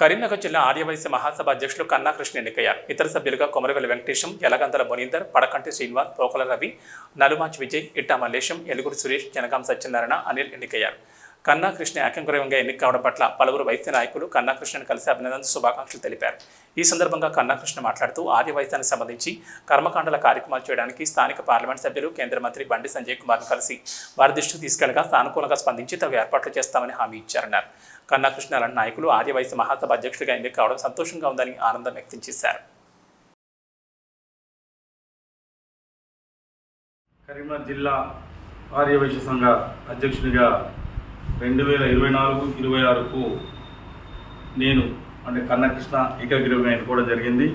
కరీంనగర్ జిల్లా ఆర్యవైశ్య మహాసభ అధ్యక్షులు కన్నా కృష్ణ ఎన్నికయ్యారు. ఇతర సభ్యులుగా కొమరవెల్లి వెంకటేశం యలగంతల మునీందర్ పడకంటి శ్రీనివాస్ పోకల రవి నలుమాచి విజయ్ ఇట్టా మల్లేశం ఎలుగురు సురేష్ జనగాం సత్యనారాయణ అనిల్ ఎన్నికయ్యారు. కన్నా కృష్ణ ఏకంగ్రవంగా ఎన్నిక కావడం పట్ల పలువురు వైద్య నాయకులు కన్నా కృష్ణను కలిసి అభినందన శుభాకాంక్షలు తెలిపారు. ఈ సందర్భంగా కన్నాకృష్ణ మాట్లాడుతూ ఆర్యవైద్యానికి సంబంధించి కర్మకాండల కార్యక్రమాలు చేయడానికి స్థానిక పార్లమెంట్ సభ్యులు కేంద్ర మంత్రి బండి సంజయ్ కుమార్ను కలిసి వారి దృష్టికి తీసుకెళ్ళగా సానుకూలంగా స్పందించి తగు ఏర్పాట్లు చేస్తామని హామీ ఇచ్చారన్నారు. కన్నాకృష్ణ లాంటి నాయకులు ఆర్యవైశ్య మహాసభ అధ్యక్షుడిగా ఎన్నిక కావడం సంతోషంగా ఉందని ఆనందం వ్యక్తం చేశారు. కరీంనగర్ జిల్లా ఆర్యవైశ్య సంఘ అధ్యక్షునిగా రెండు వేల ఇరవై నాలుగు ఇరవై ఆరుకు నేను అంటే కన్నకృష్ణ ఏకగ్రీవంగా ఎన్నుకోవడం జరిగింది.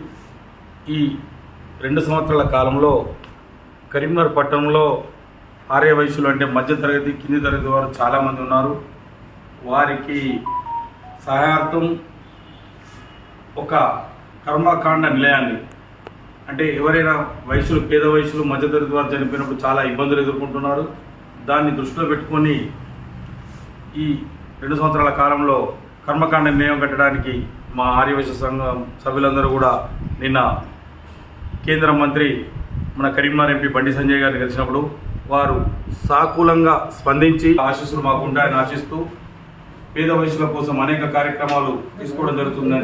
ఈ రెండు సంవత్సరాల కాలంలో కరీంనగర్ పట్టణంలో ఆర్యవైశ్యులు అంటే మధ్యతరగతి కింది తరగతి వారు చాలామంది ఉన్నారు. వారికి సహాయార్థం ఒక కర్మకాండ నిలయాన్ని అంటే ఎవరైనా వయసులు పేద వయసులు మధ్యతరగతి వారు చనిపోయినప్పుడు చాలా ఇబ్బందులు ఎదుర్కొంటున్నారు. దాన్ని దృష్టిలో పెట్టుకొని ఈ రెండు సంవత్సరాల కాలంలో కర్మకాండ నియమం కట్టడానికి మా ఆర్యవైశ్య సంఘం సభ్యులందరూ కూడా నిన్న కేంద్ర మంత్రి మన కరీంనగర్ ఎంపీ బండి సంజయ్ గారిని కలిసినప్పుడు వారు సాకూలంగా స్పందించి ఆశీస్సులు మాకుంటాయని ఆశిస్తూ పేద వయసుల కోసం అనేక కార్యక్రమాలు తీసుకోవడం జరుగుతుందని